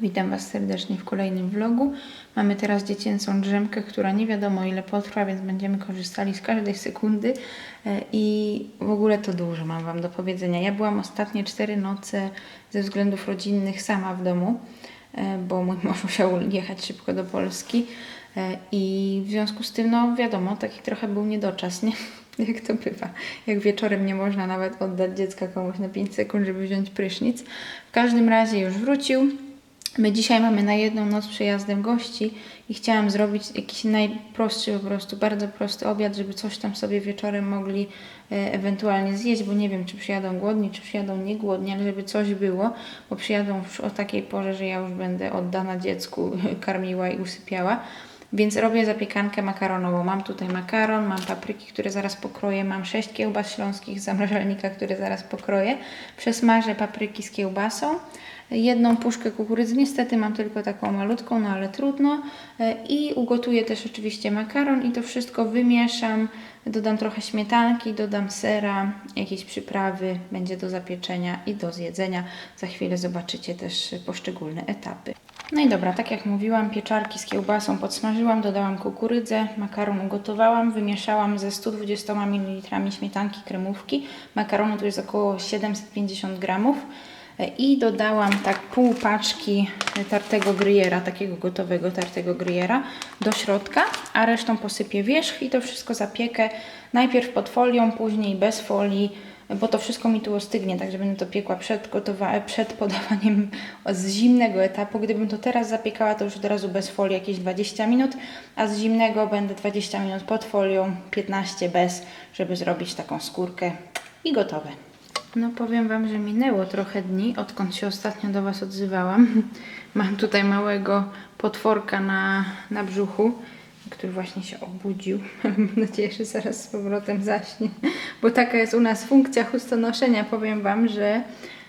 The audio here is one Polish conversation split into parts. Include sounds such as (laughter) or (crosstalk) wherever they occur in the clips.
Witam Was serdecznie w kolejnym vlogu. Mamy teraz dziecięcą drzemkę, która nie wiadomo ile potrwa, więc będziemy korzystali z każdej sekundy E, i w ogóle to dużo mam Wam do powiedzenia. Ja byłam ostatnie cztery noce ze względów rodzinnych sama w domu, e, bo mój mąż (laughs) musiał jechać szybko do Polski e, i w związku z tym, no wiadomo, taki trochę był niedoczas, nie? (laughs) Jak to bywa. Jak wieczorem nie można nawet oddać dziecka komuś na 5 sekund, żeby wziąć prysznic. W każdym razie już wrócił. My dzisiaj mamy na jedną noc przyjazdem gości i chciałam zrobić jakiś najprostszy, po prostu bardzo prosty obiad, żeby coś tam sobie wieczorem mogli e, ewentualnie zjeść, bo nie wiem, czy przyjadą głodni, czy przyjadą niegłodni, ale żeby coś było, bo przyjadą już o takiej porze, że ja już będę oddana dziecku, (laughs) karmiła i usypiała. Więc robię zapiekankę makaronową. Mam tutaj makaron, mam papryki, które zaraz pokroję, mam sześć kiełbas śląskich z zamrażalnika, które zaraz pokroję. Przesmażę papryki z kiełbasą jedną puszkę kukurydzy. Niestety mam tylko taką malutką, no ale trudno. E, I ugotuję też oczywiście makaron i to wszystko wymieszam. Dodam trochę śmietanki, dodam sera, jakieś przyprawy, będzie do zapieczenia i do zjedzenia. Za chwilę zobaczycie też poszczególne etapy. No i dobra, tak jak mówiłam, pieczarki z kiełbasą podsmażyłam, dodałam kukurydzę, makaron ugotowałam, wymieszałam ze 120 ml śmietanki kremówki. Makaronu tu jest około 750 gramów i dodałam tak pół paczki tartego gruyera, takiego gotowego tartego gruyera do środka, a resztą posypię wierzch i to wszystko zapiekę najpierw pod folią, później bez folii, bo to wszystko mi tu ostygnie, także będę to piekła przed, gotowa- przed podawaniem z zimnego etapu. Gdybym to teraz zapiekała, to już od razu bez folii jakieś 20 minut, a z zimnego będę 20 minut pod folią, 15 bez, żeby zrobić taką skórkę i gotowe. No powiem Wam, że minęło trochę dni, odkąd się ostatnio do Was odzywałam. (laughs) Mam tutaj małego potworka na, na brzuchu, który właśnie się obudził. (laughs) Mam nadzieję, że zaraz z powrotem zaśnie, bo taka jest u nas funkcja chustonoszenia. Powiem Wam, że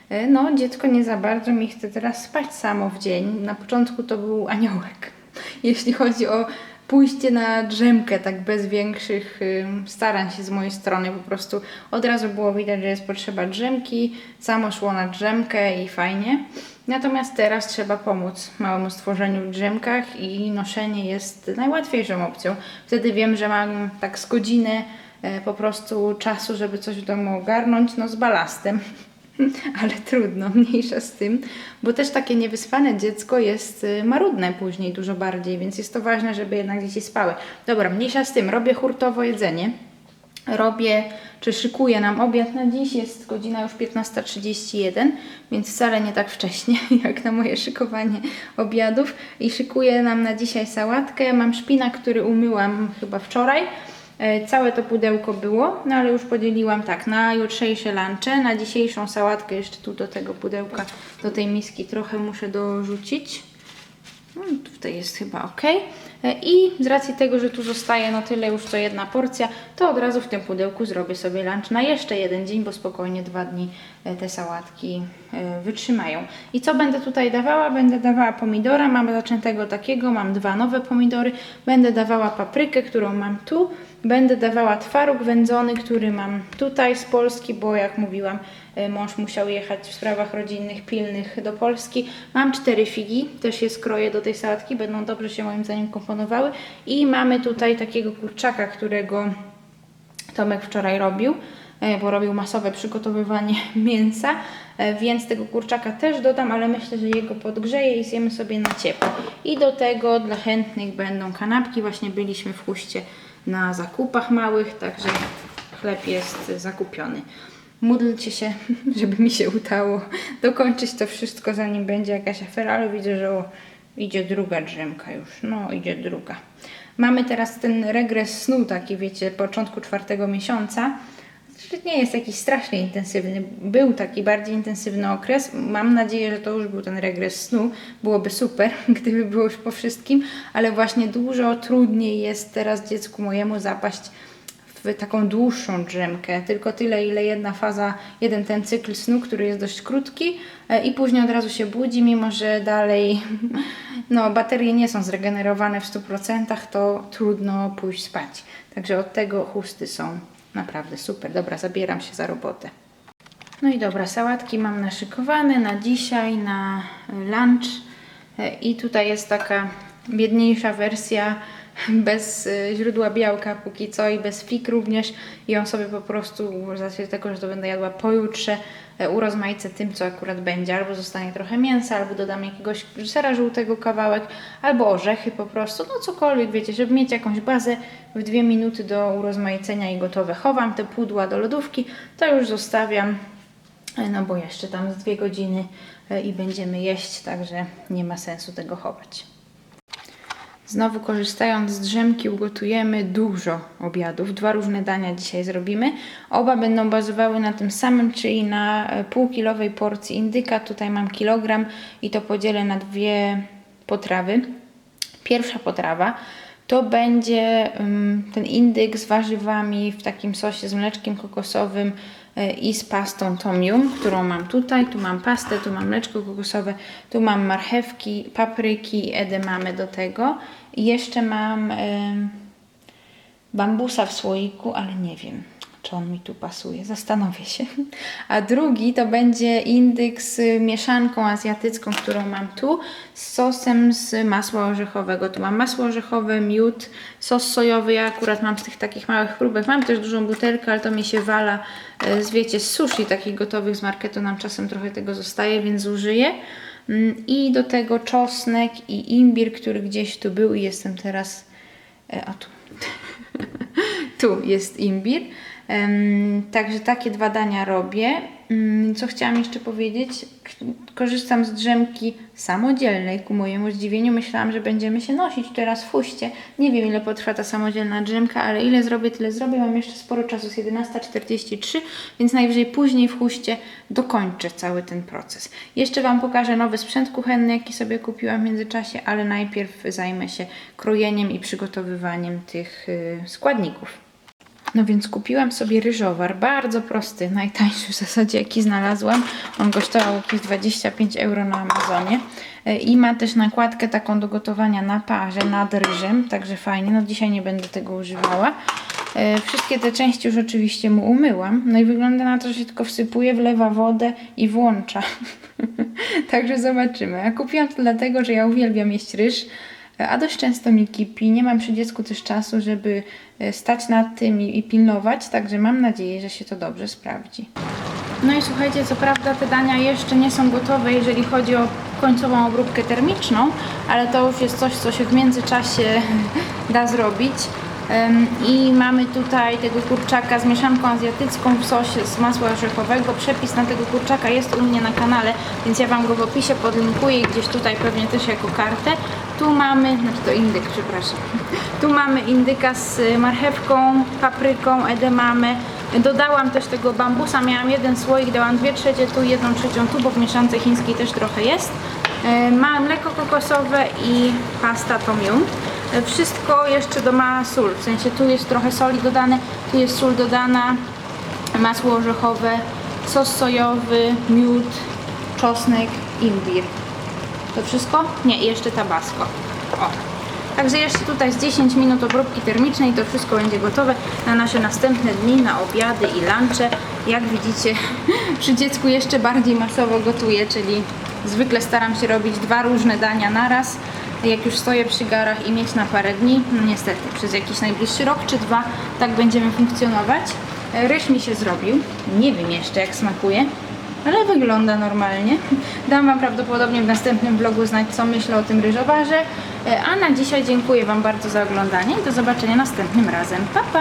e, no, dziecko nie za bardzo mi chce teraz spać samo w dzień. Na początku to był aniołek. (laughs) Jeśli chodzi o pójście na drzemkę tak bez większych starań się z mojej strony. Po prostu od razu było widać, że jest potrzeba drzemki, samo szło na drzemkę i fajnie. Natomiast teraz trzeba pomóc małemu stworzeniu w drzemkach i noszenie jest najłatwiejszą opcją. Wtedy wiem, że mam tak z godzinę e, po prostu czasu, żeby coś w domu ogarnąć, no z balastem. (laughs) ale trudno, (laughs) mniejsza z tym, bo też takie niewyspane dziecko jest y, marudne później dużo bardziej, więc jest to ważne, żeby jednak dzieci spały. Dobra, mniejsza z tym, robię hurtowo jedzenie. Robię, czy szykuję nam obiad na dziś, jest godzina już 15.31, więc wcale nie tak wcześnie (laughs) jak na moje szykowanie obiadów. I szykuję nam na dzisiaj sałatkę. Mam szpinak, który umyłam chyba wczoraj całe to pudełko było, no ale już podzieliłam tak na jutrzejsze lunche, na dzisiejszą sałatkę jeszcze tu do tego pudełka, do tej miski trochę muszę dorzucić. No, tutaj jest chyba ok. E, I z racji tego, że tu zostaje no tyle już co jedna porcja, to od razu w tym pudełku zrobię sobie lunch na jeszcze jeden dzień, bo spokojnie dwa dni e, te sałatki wytrzymają. I co będę tutaj dawała? Będę dawała pomidora, mam zaczętego takiego, mam dwa nowe pomidory, będę dawała paprykę, którą mam tu, Będę dawała twaróg wędzony, który mam tutaj z Polski, bo jak mówiłam, e, mąż musiał jechać w sprawach rodzinnych, pilnych do Polski. Mam cztery figi, też je skroję do tej sałatki, będą dobrze się moim zdaniem komponowały. I mamy tutaj takiego kurczaka, którego Tomek wczoraj robił e, bo robił masowe przygotowywanie (laughs) mięsa, e, więc tego kurczaka też dodam, ale myślę, że jego podgrzeję i zjemy sobie na ciepło. I do tego dla chętnych będą kanapki, właśnie byliśmy w huście na zakupach małych, także chleb jest zakupiony. Módlcie się, (laughs) żeby mi się udało dokończyć to wszystko, zanim będzie jakaś afera, ale widzę, że o, idzie druga drzemka już. No, idzie druga. Mamy teraz ten regres snu, taki wiecie, początku czwartego miesiąca. Znaczy, nie jest jakiś strasznie intensywny. Był taki bardziej intensywny okres. Mam nadzieję, że to już był ten regres snu. Byłoby super, (laughs) gdyby było już po wszystkim, ale właśnie dużo trudniej jest teraz dziecku mojemu zapaść taką dłuższą drzemkę. Tylko tyle, ile jedna faza, jeden ten cykl snu, który jest dość krótki e, i później od razu się budzi, mimo że dalej (laughs) no, baterie nie są zregenerowane w 100%, to trudno pójść spać. Także od tego chusty są Naprawdę super. Dobra, zabieram się za robotę. No i dobra, sałatki mam naszykowane na dzisiaj, na lunch. E, I tutaj jest taka biedniejsza wersja bez e, źródła białka póki co i bez fig również i on sobie po prostu z tego, że to będę jadła pojutrze e, urozmaicę tym, co akurat będzie. Albo zostanie trochę mięsa, albo dodam jakiegoś sera żółtego kawałek, albo orzechy po prostu, no cokolwiek, wiecie, żeby mieć jakąś bazę w dwie minuty do urozmaicenia i gotowe. Chowam te pudła do lodówki, to już zostawiam E, no bo jeszcze tam z dwie godziny e, i będziemy jeść, także nie ma sensu tego chować. Znowu korzystając z drzemki ugotujemy dużo obiadów. Dwa różne dania dzisiaj zrobimy. Oba będą bazowały na tym samym, czyli na e, półkilowej porcji indyka. Tutaj mam kilogram i to podzielę na dwie potrawy. Pierwsza potrawa to będzie ym, ten indyk z warzywami w takim sosie z mleczkiem kokosowym i z pastą tom yum, którą mam tutaj. Tu mam pastę, tu mam mleczko kokosowe, tu mam marchewki, papryki, edamame do tego. I jeszcze mam ym, bambusa w słoiku, ale nie wiem, czy on mi tu pasuje. Zastanowię się. A drugi to będzie indyk z mieszanką azjatycką, którą mam tu, z sosem z masła orzechowego. Tu mam masło orzechowe, miód, sos sojowy. Ja akurat mam z tych takich małych próbek. Mam też dużą butelkę, ale to mi się wala e, z wiecie, z sushi takich gotowych z marketu. Nam czasem trochę tego zostaje, więc użyję. Mm, I do tego czosnek i imbir, który gdzieś tu był i jestem teraz... e, A tu. (laughs) tu jest imbir. Także takie dwa dania robię. Mm, Co chciałam jeszcze powiedzieć? Korzystam z drzemki samodzielnej. Ku mojemu zdziwieniu myślałam, że będziemy się nosić teraz w huście. Nie wiem ile potrwa ta samodzielna drzemka, ale ile zrobię, tyle zrobię. Mam jeszcze sporo czasu, jest 11.43, więc najwyżej później w huście dokończę cały ten proces. Jeszcze Wam pokażę nowy sprzęt kuchenny, jaki sobie kupiłam w międzyczasie, ale najpierw zajmę się krojeniem i przygotowywaniem tych y, składników. No więc kupiłam sobie ryżowar, bardzo prosty, najtańszy w zasadzie jaki znalazłam. On kosztował jakieś 25 euro na Amazonie E, i ma też nakładkę taką do gotowania na parze nad ryżem, także fajnie. No dzisiaj nie będę tego używała. E, Wszystkie te części już oczywiście mu umyłam. No i wygląda na to, że się tylko wsypuje, wlewa wodę i włącza. (laughs) Także zobaczymy. Ja kupiłam to dlatego, że ja uwielbiam jeść ryż, a dość często mi kipi. Nie mam przy dziecku też czasu, żeby e, stać nad tym i, pilnować, także mam nadzieję, że się to dobrze sprawdzi. No i słuchajcie, co prawda te dania jeszcze nie są gotowe, jeżeli chodzi o końcową obróbkę termiczną, ale to już jest coś, co się w międzyczasie (laughs) da zrobić. I mamy tutaj tego kurczaka z mieszanką azjatycką w sosie z masła orzechowego. Przepis na tego kurczaka jest u mnie na kanale, więc ja Wam go w opisie podlinkuję i gdzieś tutaj pewnie też jako kartę. Tu mamy, znaczy to indyk, przepraszam. Tu mamy indyka z marchewką, papryką, edamame. Dodałam też tego bambusa, miałam jeden słoik, dałam dwie trzecie tu, jedną trzecią tu, bo w mieszance chińskiej też trochę jest. E, Mam mleko kokosowe i pasta tom yum. E, Wszystko jeszcze do ma sól, w sensie tu jest trochę soli dodane, tu jest sól dodana, masło orzechowe, sos sojowy, miód, czosnek, imbir. To wszystko? Nie, i jeszcze tabasco. O. Także jeszcze tutaj z 10 minut obróbki termicznej to wszystko będzie gotowe na nasze następne dni, na obiady i lunche. Jak widzicie, (laughs) przy dziecku jeszcze bardziej masowo gotuję, czyli zwykle staram się robić dwa różne dania naraz. Jak już stoję przy garach i mieć na parę dni, no niestety przez jakiś najbliższy rok czy dwa tak będziemy funkcjonować. Ryż mi się zrobił, nie wiem jeszcze jak smakuje, ale wygląda normalnie. Dam Wam prawdopodobnie w następnym vlogu znać, co myślę o tym ryżowarze. E, A na dzisiaj dziękuję Wam bardzo za oglądanie i do zobaczenia następnym razem. Pa, pa!